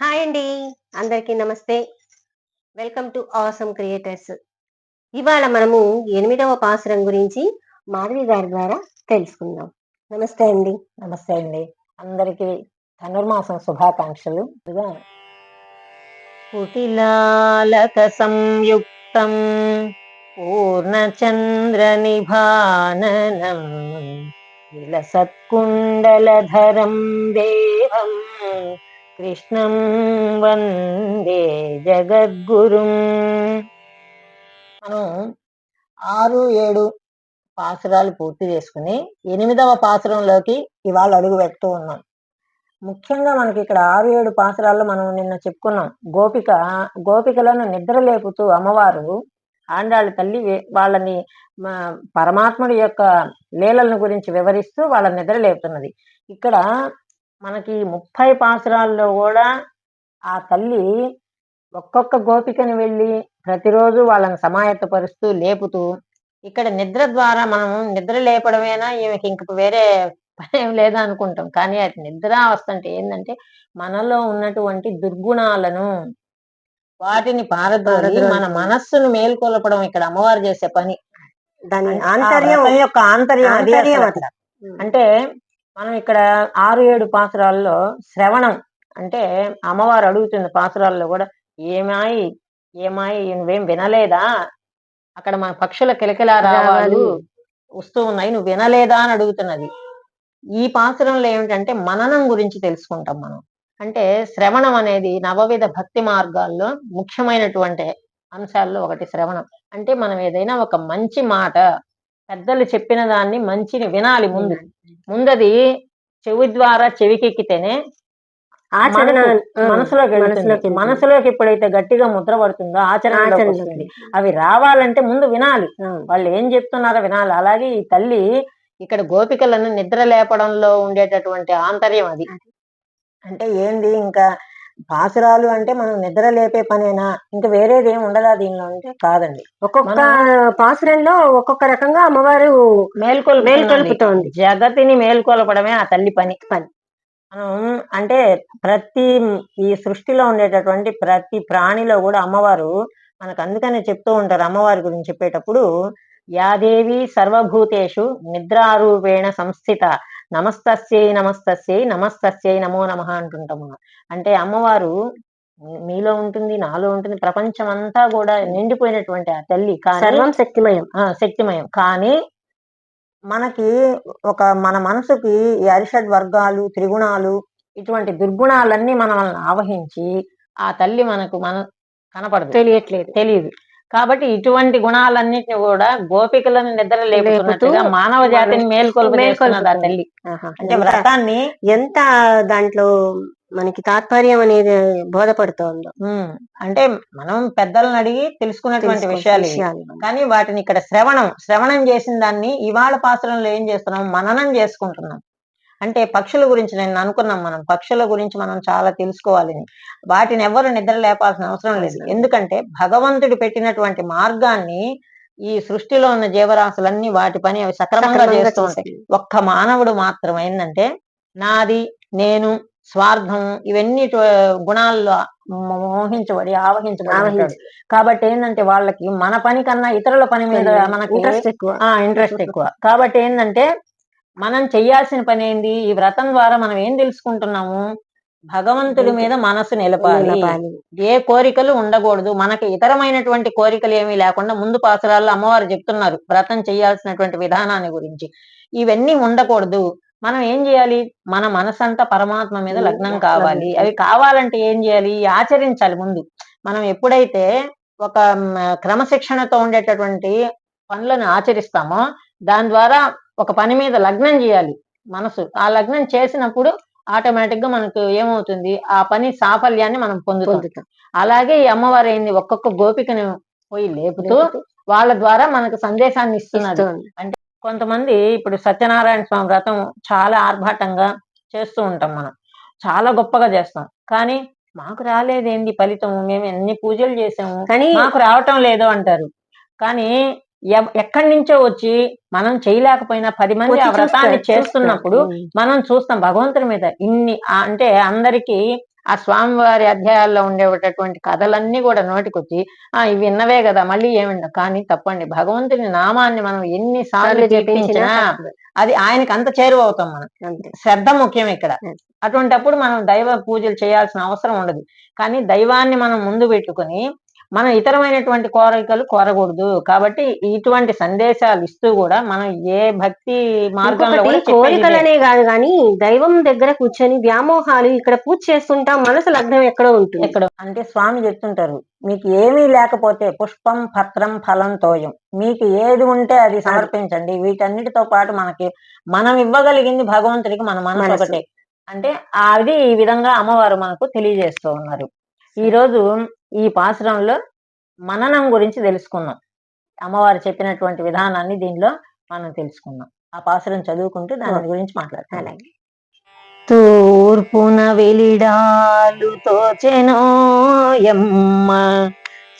Hi అండి. అందరికీ నమస్తే. Welcome to awesome creators. ఇవాళ మనము ఎనిమిదవ పాసురం గురించి మాధవి గారి ద్వారా తెలుసుకుందాం. నమస్తే అండి. నమస్తే అండి. అందరికీ ధనుర్మాసం శుభాకాంక్షలు. కుటిలాలక సంయుక్తం పూర్ణచంద్ర నిభాననం విలసత్కుండలధరం దేవం కృష్ణం వందే జగద్గురు. మనం ఆరు ఏడు పాసురాలు పూర్తి చేసుకుని ఎనిమిదవ పాసురంలోకి ఇవాళ అడుగు పెడుతూ ఉన్నాం. ముఖ్యంగా మనకి ఇక్కడ ఆరు ఏడు పాసురాల్లో మనం నిన్న చెప్పుకున్నాం. గోపిక గోపికలను నిద్ర లేపుతూ అమ్మవారు ఆండాళ్ళ తల్లి వాళ్ళని పరమాత్ముడి యొక్క లీలలను గురించి వివరిస్తూ వాళ్ళ నిద్ర లేపుతున్నది. ఇక్కడ మనకి ముప్పై పాసురాల్లో కూడా ఆ తల్లి ఒక్కొక్క గోపికని వెళ్ళి ప్రతిరోజు వాళ్ళని సమాయత్తపరుస్తూ లేపుతూ ఇక్కడ నిద్ర ద్వారా మనం నిద్ర లేపడమేనా? ఈమెకి ఇంక వేరే పని ఏం లేదా అనుకుంటాం. కానీ అది నిద్రావస్థ అంటే ఏంటంటే మనలో ఉన్నటువంటి దుర్గుణాలను వాటిని పారద్రోలి. మన మనస్సును మేల్కొల్పడం ఇక్కడ అమ్మవారు చేసే పని. దాని ఆంతర్యం యొక్క ఆంతర్యం అంటే మనం ఇక్కడ ఆరు ఏడు పాసురాల్లో శ్రవణం అంటే అమ్మవారు అడుగుతుంది పాసురాల్లో కూడా ఏమాయి ఏమాయి నువ్వేం వినలేదా? అక్కడ మన పక్షుల కిలకిల రావాలు రావాలు. వస్తూ ఉన్నాయి నువ్వు వినలేదా అని అడుగుతున్నది. ఈ పాసురంలో ఏమిటంటే మననం గురించి తెలుసుకుంటాం మనం. అంటే శ్రవణం అనేది నవవిధ భక్తి మార్గాల్లో ముఖ్యమైనటువంటి అంశాల్లో ఒకటి శ్రవణం. అంటే మనం ఏదైనా ఒక మంచి మాట పెద్దలు చెప్పిన దాన్ని మంచిని వినాలి ముందు. ముందది చెవి ద్వారా చెవికెక్కితేనే ఆచరణ మనసులోకి మనసులోకి ఎప్పుడైతే గట్టిగా ముద్ర పడుతుందో వస్తుంది. అవి రావాలంటే ముందు వినాలి. వాళ్ళు ఏం చెప్తున్నారో వినాలి. అలాగే ఈ తల్లి ఇక్కడ గోపికలను నిద్ర లేపడంలో ఉండేటటువంటి ఆంతర్యం అది. అంటే ఏంది ఇంకా పాసురాలు అంటే మనం నిద్ర లేపే పనేనా ఇంకా వేరేది ఏం ఉండదా దీనిలో అంటే కాదండి ఒక్కొక్క పాసురంలో ఒక్కొక్క రకంగా అమ్మవారు మేల్కొల్ మేల్కొల్పుతోంది. జగతిని మేల్కొల్పడమే ఆ తల్లి పని పని. మనం అంటే ప్రతి ఈ సృష్టిలో ఉండేటటువంటి ప్రతి ప్రాణిలో కూడా అమ్మవారు మనకు అందుకనే చెప్తూ ఉంటారు అమ్మవారి గురించి చెప్పేటప్పుడు యాదేవి సర్వభూతేషు నిద్రారూపేణ సంస్థిత నమస్తస్యై నమస్తస్యై నమస్తస్యై నమో నమః అంటుంటాం మనం. అంటే అమ్మవారు మీలో ఉంటుంది నాలో ఉంటుంది ప్రపంచం అంతా కూడా నిండిపోయినటువంటి ఆ తల్లి కానీ సర్వం శక్తిమయం. ఆ శక్తిమయం. కానీ మనకి ఒక మన మనసుకి ఈ అరిషడ్ వర్గాలు త్రిగుణాలు ఇటువంటి దుర్గుణాలన్నీ మనం ఆవహించి ఆ తల్లి మనకు మన కనపడదు. తెలియట్లేదు. తెలియదు. కాబట్టి ఇటువంటి గుణాలన్నిటిని కూడా గోపికలను నిద్ర లేపుతున్నట్టుగా లేపుతూ మానవ జాతిని మేల్కొల్ప చేస్తున్నది ఆ మేల్కొల్పుతుంది. తల్లి ఆహా. అంటే వ్రతాన్ని ఎంత దాంట్లో మనకి తాత్పర్యం అనేది బోధపడుతోందో అంటే మనం పెద్దలను అడిగి తెలుసుకున్నటువంటి. విషయాలు. కానీ వాటిని ఇక్కడ శ్రవణం శ్రవణం చేసిన దాన్ని ఇవాళ పాత్రలో ఏం చేస్తున్నాం మననం చేసుకుంటున్నాం అంటే పక్షుల గురించి నేను అనుకున్నాం మనం. పక్షుల గురించి మనం చాలా తెలుసుకోవాలని వాటిని ఎవరు నిద్ర లేపాల్సిన అవసరం లేదు. ఎందుకంటే భగవంతుడు పెట్టినటువంటి మార్గాన్ని ఈ సృష్టిలో ఉన్న జీవరాశులన్నీ వాటి పని అవి సక్రమంగా చేస్తూ ఉంటాయి. ఒక్క మానవుడు మాత్రం ఏంటంటే నాది నేను స్వార్థం ఇవన్నీ గుణాల్లో మోహించబడి ఆవహించబడి కాబట్టి ఏంటంటే వాళ్ళకి మన పని కన్నా ఇతరుల పని మీద మనకి ఇంట్రెస్ట్ ఎక్కువ. ఇంట్రెస్ట్ ఎక్కువ. కాబట్టి ఏంటంటే మనం చెయ్యాల్సిన పని ఏంది ఈ వ్రతం ద్వారా మనం ఏం తెలుసుకుంటున్నాము? భగవంతుడి మీద మనసు నిలపాలి. ఏ కోరికలు ఉండకూడదు. మనకి ఇతరమైనటువంటి కోరికలు ఏమీ లేకుండా ముందు పాసరాల్లో అమ్మవారు చెప్తున్నారు. వ్రతం చేయాల్సినటువంటి విధానాన్ని గురించి. ఇవన్నీ ఉండకూడదు. మనం ఏం చేయాలి? మన మనసంతా పరమాత్మ మీద లగ్నం కావాలి. అవి కావాలంటే ఏం చేయాలి? ఆచరించాలి ముందు. మనం ఎప్పుడైతే ఒక క్రమశిక్షణతో ఉండేటటువంటి పనులను ఆచరిస్తామో దాని ద్వారా ఒక పని మీద లగ్నం చేయాలి మనసు. ఆ లగ్నం చేసినప్పుడు ఆటోమేటిక్గా మనకు ఏమవుతుంది? ఆ పని సాఫల్యాన్ని మనం పొందుతాం. అలాగే ఈ అమ్మవారు ఏంది ఒక్కొక్క గోపికను పోయి లేపుతూ వాళ్ళ ద్వారా మనకు సందేశాన్ని ఇస్తున్నది ఇస్తోంది. కొంతమంది ఇప్పుడు సత్యనారాయణ స్వామి వ్రతం చాలా ఆర్భాటంగా చేస్తూ ఉంటాం మనం. చాలా గొప్పగా చేస్తాం. కానీ మాకు రాలేదేంది ఫలితం మేము ఎన్ని పూజలు చేసాము? కానీ మాకు రావటం లేదు అంటారు. కానీ ఎక్కడి నుంచో వచ్చి మనం చేయలేకపోయినా పది మంది ఆ వ్రతాన్ని చేస్తున్నప్పుడు. మనం చూస్తాం భగవంతుడి మీద ఇన్ని అంటే అందరికి ఆ స్వామివారి అధ్యాయాల్లో ఉండేటటువంటి కథలన్నీ కూడా నోటికొచ్చి ఆ ఇవి విన్నవే కదా మళ్ళీ ఏమిండ కానీ తప్పండి భగవంతుని నామాన్ని మనం ఎన్ని సార్లు తప్పదు. అది ఆయనకి అంత చేరువవుతాం మనం శ్రద్ధ ముఖ్యం ఇక్కడ. అటువంటప్పుడు మనం దైవ పూజలు చేయాల్సిన అవసరం ఉండదు కానీ దైవాన్ని మనం ముందు పెట్టుకొని మనం ఇతరమైనటువంటి కోరికలు కోరకూడదు. కాబట్టి ఇటువంటి సందేశాలు ఇస్తూ కూడా మనం ఏ భక్తి మార్గంలో. కోరికలనే కాదు కానీ దైవం దగ్గర కూర్చొని వ్యామోహాలు ఇక్కడ పూజ చేస్తుంటాం మనసు లగ్నం ఎక్కడో ఉంటుంది. ఎక్కడ. అంటే స్వామి చెప్తుంటారు మీకు ఏమీ లేకపోతే పుష్పం పత్రం ఫలం తోయం. మీకు ఏది ఉంటే అది సమర్పించండి. వీటన్నిటితో పాటు మనకి మనం ఇవ్వగలిగింది భగవంతుడికి మన మనసు మనసు. ఒకటే. అంటే అది ఈ విధంగా అమ్మవారు మనకు తెలియజేస్తూ ఉన్నారు. ఈ రోజు ఈ పాసురంలో మననం గురించి తెలుసుకున్నాం. అమ్మవారు చెప్పినటువంటి విధానాన్ని దీనిలో మనం తెలుసుకున్నాం. ఆ పాసురం చదువుకుంటూ దాని గురించి మాట్లాడతాం అలాగే. తూర్పున వెలిడాలు తోచెనోయమ్మ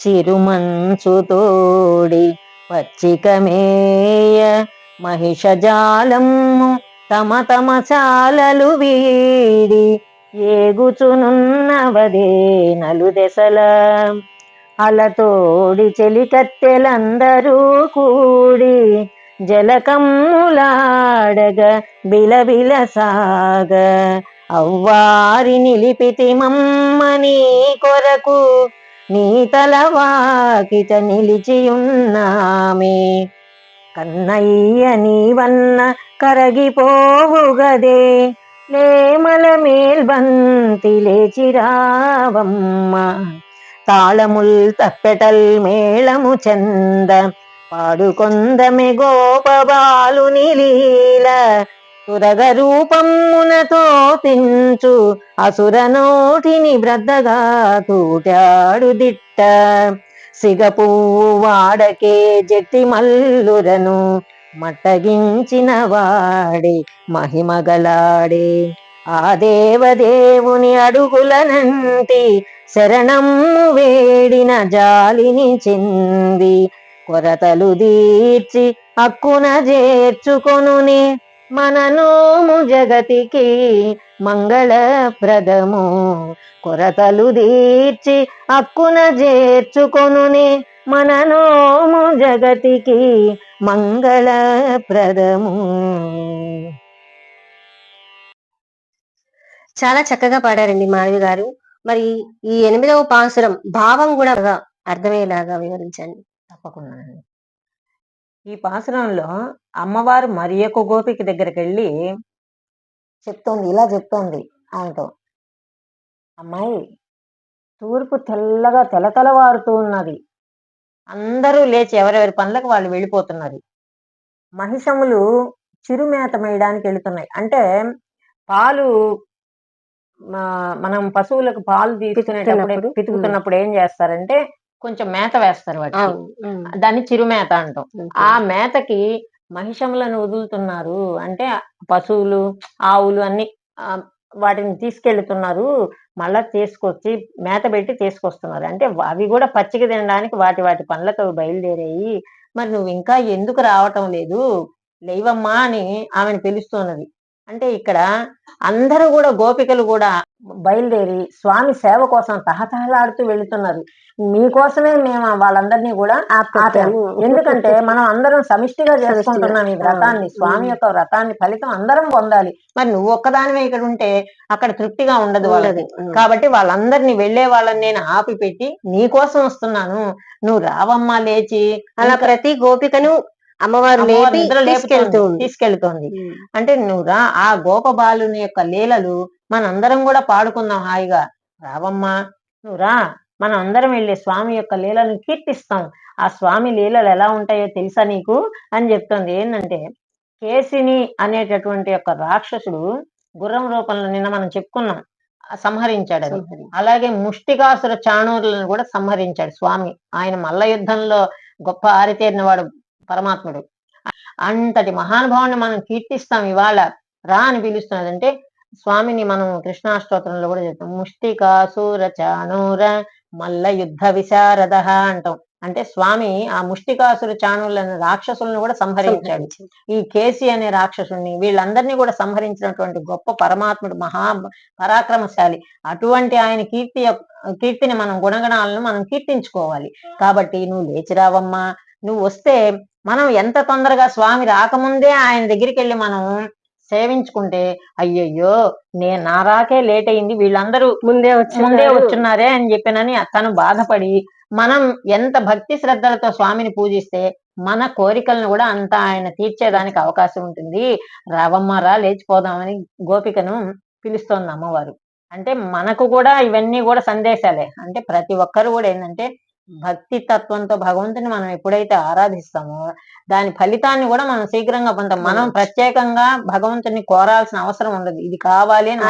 చిరుమంచు తోడి పచ్చికమేయ మహిషజాలము తమ తమ చాలలు వీడి ఏగుచునున్నవదే నలుదెసల. అలతోడి చెలికత్తెలందరూ కూడి జలకమ్ములాడగ బిలబిల సాగ అవ్వారి నిలిపితి మమ్మని కొరకు నీ తలవాకిట నిలిచియున్నామే. కన్నయ్య నీవన్న కరగిపోవుగదే నేమల మేల్బంతి లేచిరావమ్మ. తాళముల్ తప్పెటల్ మేళము చంద. పాడుకొందమె గోపబాలుని లీల సురగ రూపమునతో తించు అసుర నోటిని బ్రద్దగా తూటాడు దిట్ట. సిగపు వాడకే జట్టి మల్లురను. మట్టగించిన వాడే మహిమగలాడే. ఆ దేవదేవుని అడుగులనంటి శరణము వేడిన జాలిని చెంది కొరతలు దీర్చి హక్కున చేర్చుకొనునే మననోము జగతికి మంగళప్రదము. కొరతలు దీర్చి హక్కున చేర్చుకొనునే మననోము జగతికి మంగళప్రదము. చాలా చక్కగా పాడారండి మాధవి గారు. మరి ఈ ఎనిమిదవ పాసురం భావం కూడా అర్థమయ్యేలాగా వివరించండి. తప్పకుండా ఈ పాసురంలో అమ్మవారు మరి యొక్క గోపికి దగ్గరికి వెళ్ళి చెప్తోంది ఇలా చెప్తోంది ఆమెతో. అమ్మాయి తూర్పు తెల్లగా తెలతలవారుతూ ఉన్నది. అందరూ లేచి ఎవరెవరి పనులకు వాళ్ళు వెళ్ళిపోతున్నారు. మహిషములు చిరుమేత మేయడానికి వెళుతున్నాయి. అంటే పాలు మనం పశువులకు పాలు తీసుకునేటప్పుడు పితుకుతున్నప్పుడు, ఏం చేస్తారంటే కొంచెం మేత వేస్తారు వాటికి. దాన్ని చిరుమేత అంటాం. ఆ మేతకి మహిషములను వదులుతున్నారు. అంటే పశువులు ఆవులు అన్ని వాటిని తీసుకెళ్తున్నారు. మళ్ళా తీసుకొచ్చి మేత పెట్టి తీసుకొస్తున్నారు. అంటే అవి కూడా పచ్చిక తినడానికి వాటి వాటి పనులతో బయలుదేరాయి. మరి నువ్వు ఇంకా ఎందుకు రావటం లేదు? లేవమ్మా అని ఆమెను పిలుస్తున్నది. అంటే ఇక్కడ అందరూ కూడా గోపికలు కూడా బయలుదేరి స్వామి సేవ కోసం తహతహలాడుతూ వెళుతున్నారు. మీకోసమే మేము వాళ్ళందరినీ కూడా ఎందుకంటే మనం అందరం సమిష్టిగా చేసుకుంటున్నాం ఈ వ్రతాన్ని. స్వామి యొక్క వ్రతాన్ని ఫలితం అందరం పొందాలి. మరి నువ్వు ఒక్కదానివే ఇక్కడ ఉంటే అక్కడ తృప్తిగా ఉండదు. ఉమ్. కాబట్టి వాళ్ళందరినీ వెళ్ళే వాళ్ళని నేను ఆపి పెట్టి నీ కోసం వస్తున్నాను. నువ్వు రావమ్మా లేచి. అలా ప్రతి గోపికను అమ్మవారు తీసుకెళ్తోంది. అంటే నువ్వు రా ఆ గోపబాలుని యొక్క లీలలు మనందరం కూడా పాడుకుందాం హాయిగా. రావమ్మా నువ్వు రా మనం అందరం వెళ్ళి స్వామి యొక్క లీలను కీర్తిస్తాం. ఆ స్వామి లీలలు ఎలా ఉంటాయో తెలుసా నీకు? అని చెప్తోంది. ఏంటంటే కేసిని అనేటటువంటి యొక్క రాక్షసుడు గుర్రం రూపంలో నిన్న మనం చెప్పుకున్నాం సంహరించాడు అది. అలాగే ముష్టికాసుర చాణూరులను కూడా సంహరించాడు స్వామి. ఆయన మల్ల యుద్ధంలో గొప్ప ఆరితేరిన వాడు పరమాత్ముడు. అంతటి మహానుభావుని మనం కీర్తిస్తాం ఇవాళ. రా అని పిలుస్తున్నది అంటే స్వామిని మనం కృష్ణాష్టోత్రంలో కూడా చెప్తాం. ముష్టికాసుర చాణూర మల్ల యుద్ధ విశారద అంటాం. అంటే స్వామి ఆ ముష్టికాసురు చాణుల రాక్షసులను కూడా సంహరించాడు. ఈ కేసి అనే రాక్షసుని వీళ్ళందరినీ కూడా సంహరించినటువంటి గొప్ప పరమాత్ముడు మహా పరాక్రమశాలి. అటువంటి ఆయన కీర్తి కీర్తిని మనం గుణగణాలను మనం కీర్తించుకోవాలి. కాబట్టి నువ్వు లేచిరావమ్మా నువ్వు వస్తే మనం ఎంత తొందరగా స్వామి రాకముందే ఆయన దగ్గరికి వెళ్ళి మనం సేవించుకుంటే అయ్యయ్యో నేను నా రాకే లేట్ అయింది వీళ్ళందరూ ముందే వచ్చి ముందే వచ్చున్నారే అని చెప్పినని తను బాధపడి మనం ఎంత భక్తి శ్రద్ధలతో స్వామిని పూజిస్తే మన కోరికలను కూడా అంత ఆయన తీర్చేదానికి అవకాశం ఉంటుంది. రావమ్మారా లేచిపోదామని గోపికను పిలుస్తోంది అమ్మవారు. అంటే మనకు కూడా ఇవన్నీ కూడా సందేశాలే. అంటే ప్రతి ఒక్కరు కూడా ఏంటంటే భక్తి తత్వంతో భగవంతుని మనం ఎప్పుడైతే ఆరాధిస్తామో దాని ఫలితాన్ని కూడా మనం శీఘ్రంగా పొందాం మనం. ప్రత్యేకంగా భగవంతుని కోరాల్సిన అవసరం ఉండదు. ఇది కావాలి అని.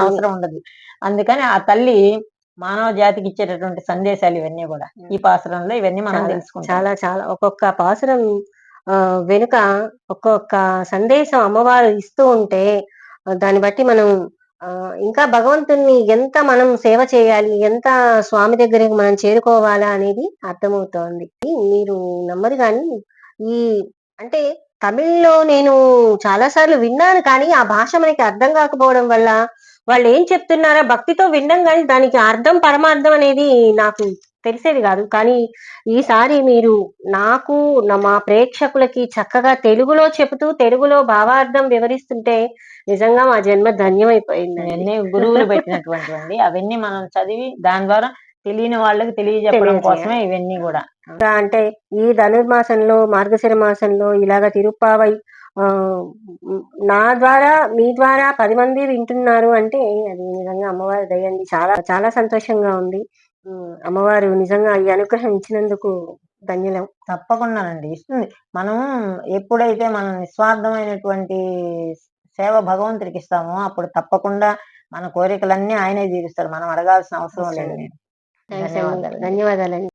అవసరం ఉండదు. అందుకని ఆ తల్లి మానవ జాతికి ఇచ్చేటటువంటి సందేశాలు ఇవన్నీ కూడా ఈ పాసరంలో ఇవన్నీ మనం తెలుసుకుంటాం. చాలా చాలా. ఒక్కొక్క పాసురం ఆ, వెనుక ఒక్కొక్క సందేశం అమ్మవారు ఇస్తూ ఉంటే దాన్ని బట్టి మనం ఇంకా భగవంతుణ్ణి ఎంత మనం సేవ చేయాలి ఎంత స్వామి దగ్గరికి మనం చేరుకోవాలా అనేది అర్థమవుతోంది. మీరు నమ్మరు కానీ ఈ అంటే తమిళ్ళో నేను చాలా సార్లు విన్నాను కానీ ఆ భాష మనకి అర్థం కాకపోవడం వల్ల వాళ్ళు ఏం చెప్తున్నారా భక్తితో వినడం కానీ దానికి అర్థం పరమార్థం అనేది నాకు తెలిసేది కాదు. కానీ ఈసారి మీరు నాకు మా ప్రేక్షకులకి చక్కగా తెలుగులో చెబుతూ తెలుగులో భావార్థం వివరిస్తుంటే నిజంగా మా జన్మ ధన్యమైపోయింది ఇవన్నీ గురువులు పెట్టినటువంటివండి అవన్నీ మనం చదివి దాని ద్వారా తెలియని వాళ్ళకి తెలియజెప్పడం. కోసమే ఇవన్నీ కూడా. అంటే ఈ ధనుర్మాసంలో మార్గశిర మాసంలో ఇలాగ తిరుప్పావై నా ద్వారా మీ ద్వారా పది మంది వింటున్నారు అంటే అది నిజంగా అమ్మవారి దయండి చాలా చాలా సంతోషంగా ఉంది. అమ్మవారు నిజంగా ఈ అనుగ్రహం ఇచ్చినందుకు ధన్యులం. తప్పకుండానండి ఇస్తుంది. మనం ఎప్పుడైతే మనం నిస్వార్థమైనటువంటి సేవ భగవంతుడికి ఇస్తామో అప్పుడు తప్పకుండా మన కోరికలన్నీ ఆయనే తీరుస్తాడు మనం అడగాల్సిన అవసరం లేదు ధన్యవాదాలండి.